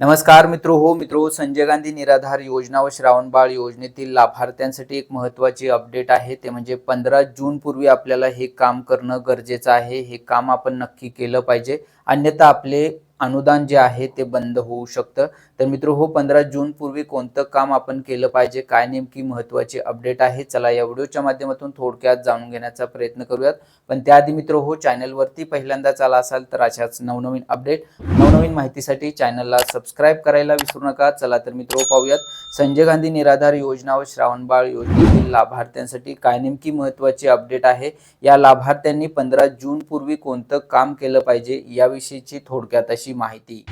नमस्कार मित्र हो मित्र संजय गांधी निराधार योजना व श्रावणबाळ योजनेतील लाभार्थ्यांसाठी एक महत्त्वाची अपडेट आहे. ते म्हणजे पंधरा जून पूर्वी आपल्याला हे काम करणं गरजेचं आहे. हे काम आपण नक्की केलं पाहिजे. अन्यथा आपले अनुदान जे आहे ते बंद होऊ शकतं. तर मित्र हो पंधरा जून पूर्वी कोणतं काम आपण केलं पाहिजे काय नेमकी महत्वाची अपडेट आहे चला या व्हिडिओच्या माध्यमातून थोडक्यात जाणून घेण्याचा प्रयत्न करूयात. पण त्याआधी मित्र हो चॅनलवरती पहिल्यांदाच आला असाल तर अशाच नवनवीन अपडेट नवनवीन माहितीसाठी चॅनलला सबस्क्राईब करायला विसरू नका. चला तर मित्र पाहूयात. संजय गांधी निराधार योजना व श्रावणबाळ योजनेतील लाभार्थ्यांसाठी काय नेमकी महत्त्वाची अपडेट आहे? या लाभार्थ्यांनी पंधरा जून पूर्वी कोणतं काम केलं पाहिजे? याविषयीची थोडक्यात अशी माहिती.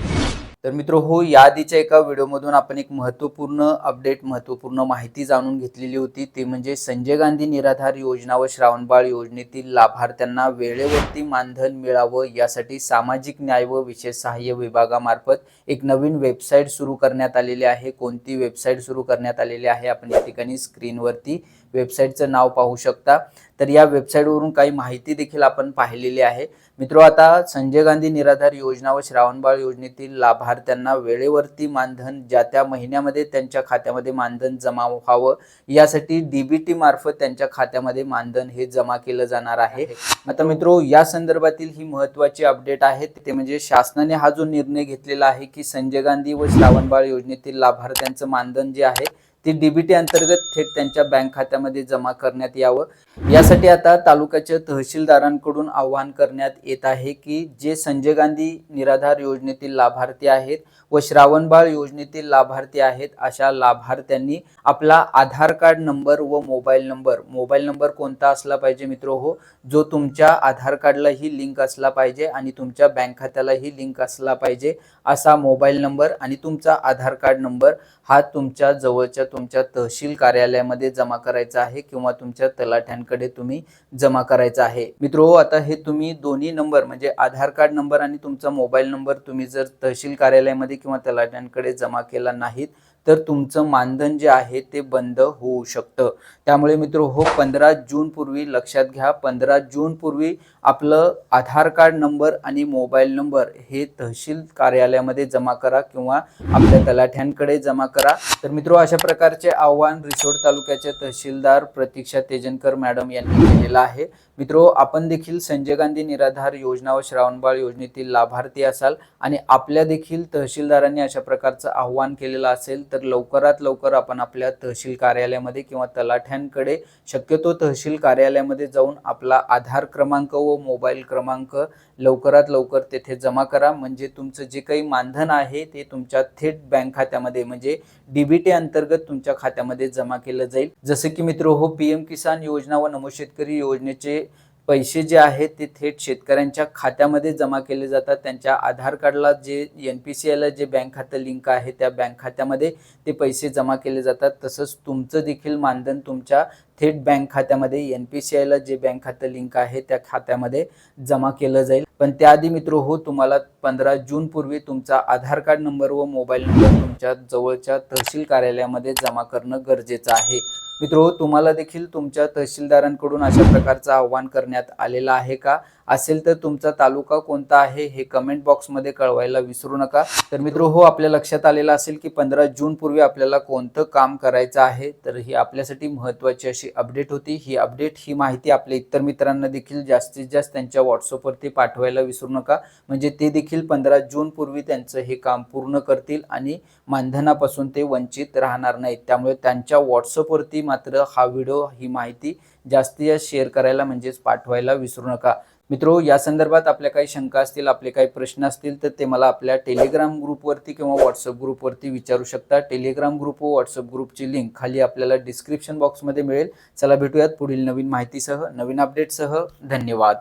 तर मित्र हो याआधीच्या एका व्हिडिओमधून आपण एक महत्त्वपूर्ण अपडेट महत्त्वपूर्ण माहिती जाणून घेतलेली होती. ते म्हणजे संजय गांधी निराधार योजना व श्रावणबाळ योजनेतील लाभार्थ्यांना वेळेवरती मानधन मिळावं यासाठी सामाजिक न्याय व विशेष सहाय्य विभागामार्फत एक नवीन वेबसाईट सुरू करण्यात आलेली आहे. कोणती वेबसाईट सुरू करण्यात आलेली आहे? आपण या ठिकाणी स्क्रीनवरती वेबसाईटचं नाव पाहू शकता. तर या वेबसाईटवरून काही माहिती देखील आपण पाहिलेली आहे. मित्रो आता संजय गांधी निराधार योजना व श्रावणबाळ योजनेतील लाभार्थ्यांना वेळेवरती मानधन ज्या त्या महिन्यामध्ये त्यांच्या खात्यामध्ये मानधन जमा व्हावं यासाठी डीबीटी मार्फत त्यांच्या खात्यामध्ये मानधन हे जमा केलं जाणार आहे. आता मित्रो या संदर्भातील ही महत्वाची अपडेट आहे. ते म्हणजे शासनाने हा जो निर्णय घेतलेला आहे की संजय गांधी व श्रावणबाळ योजनेतील लाभार्थ्यांचं मानधन जे आहे ते डीबीटी अंतर्गत थेट त्यांच्या बँक खात्यामध्ये जमा करण्यात यावं. यासाठी आता तालुक्याच्या तहसीलदारांकडून आवाहन करण्यात येत आहे की जे संजय गांधी निराधार योजनेतील लाभार्थी आहेत व श्रावणबाळ योजनेतील लाभार्थी आहेत अशा लाभार्थ्यांनी आपला आधार कार्ड नंबर व मोबाईल नंबर मोबाईल नंबर कोणता असला पाहिजे मित्र हो जो तुमच्या आधार कार्डलाही लिंक असला पाहिजे आणि तुमच्या बँक खात्यालाही लिंक असला पाहिजे असा मोबाईल नंबर आणि तुमचा आधार कार्ड नंबर हा तुमच्या जवळच्या तुमच्या तहसील कार्यालयामध्ये जमा करायचा आहे किंवा तुमच्या तलाठ्यांकडे तुम्ही जमा करायचा आहे? मित्रो आता हे तुम्ही दोन्ही नंबर म्हणजे आधार कार्ड नंबर आणि तुमचा मोबाईल नंबर तुम्ही जर तहसील कार्यालयामध्ये किंवा तलाठ्यांकडे जमा केला नाहीत तर तुमचं मानधन जे आहे ते बंद होऊ शकतं. त्यामुळे मित्र हो पंधरा जूनपूर्वी लक्षात घ्या पंधरा जूनपूर्वी आपलं आधार कार्ड नंबर आणि मोबाईल नंबर हे तहसील कार्यालयामध्ये जमा करा किंवा आपल्या तलाठ्यांकडे जमा करा. तर मित्र अशा प्रकारचे आव्हान रिसोड तालुक्याचे तहसीलदार प्रतीक्षा तेजनकर मॅडम यांनी केलेलं आहे. मित्रो आपण देखील संजय गांधी निराधार योजना व श्रावणबाळ योजनेतील लाभार्थी असाल आणि आपल्या देखील तहसीलदारांनी अशा प्रकारचं आव्हान केलेलं असेल तर लवकरात लवकर आपण आपल्या तहसील कार्यालयामध्ये किंवा तलाठ्यांकडे शक्यतो तहसील कार्यालयामध्ये जाऊन आपला आधार क्रमांक व मोबाईल क्रमांक लवकरात लवकर तेथे जमा करा. म्हणजे तुमचं जे काही मानधन आहे ते तुमच्या थेट बँक खात्यामध्ये म्हणजे डीबीटी अंतर्गत तुमच्या खात्यामध्ये जमा केलं जाईल. जसं की मित्र हो पी एम किसान योजना व नमो शेतकरी योजनेचे पैसे जे आहेत ते थेट शेतकऱ्यांच्या खात्यामध्ये जमा केले जातात. त्यांच्या आधार कार्डला जे एन पी सी आयला जे बँक खातं लिंक आहे त्या बँक खात्यामध्ये ते पैसे जमा केले जातात. तसंच तुमचं देखील मानधन तुमच्या थेट बँक खात्यामध्ये एन पी सी आयला जे बँक खातं लिंक आहे त्या खात्यामध्ये जमा केलं जाईल. पण त्याआधी मित्र हो तुम्हाला पंधरा जून पूर्वी तुमचा आधार कार्ड नंबर व मोबाईल नंबर तुमच्या जवळच्या तहसील कार्यालयामध्ये जमा करणं गरजेचं आहे. मित्र तुम्हाला देखील तुमच्या तहसीलदारांकडून अशा प्रकारचं आव्हान करण्यात आलेलं आहे का? असेल तर तुमचा तालुका कोणता आहे हे कमेंट बॉक्समध्ये कळवायला विसरू नका. तर मित्र हो आपल्या लक्षात आलेलं असेल की पंधरा जून पूर्वी आपल्याला कोणतं काम करायचं आहे तर ही आपल्यासाठी महत्त्वाची अशी अपडेट होती. ही अपडेट ही माहिती आपल्या इतर मित्रांना देखील जास्तीत जास्त त्यांच्या व्हॉट्सअपवरती पाठवायला विसरू नका. म्हणजे ते देखील पंधरा जून पूर्वी त्यांचं हे काम पूर्ण करतील आणि मानधनापासून ते वंचित राहणार नाहीत. त्यामुळे त्यांच्या व्हॉट्सअपवरती मात्र हा व्हिडिओ ही माहिती जास्तीत जास्त शेअर करायला म्हणजेच पाठवायला विसरू नका. मित्रो या संदर्भात आपल्या काही शंका असतील आपले काही प्रश्न असतील तर ते मला आपल्या टेलिग्राम ग्रुपवरती किंवा व्हॉट्सअप ग्रुपवरती विचारू शकता. टेलिग्राम ग्रुप व व्हॉट्सअप ग्रुपची लिंक खाली आपल्याला डिस्क्रिप्शन बॉक्समध्ये मिळेल. चला भेटूयात पुढील नवीन माहितीसह नवीन अपडेटसह धन्यवाद.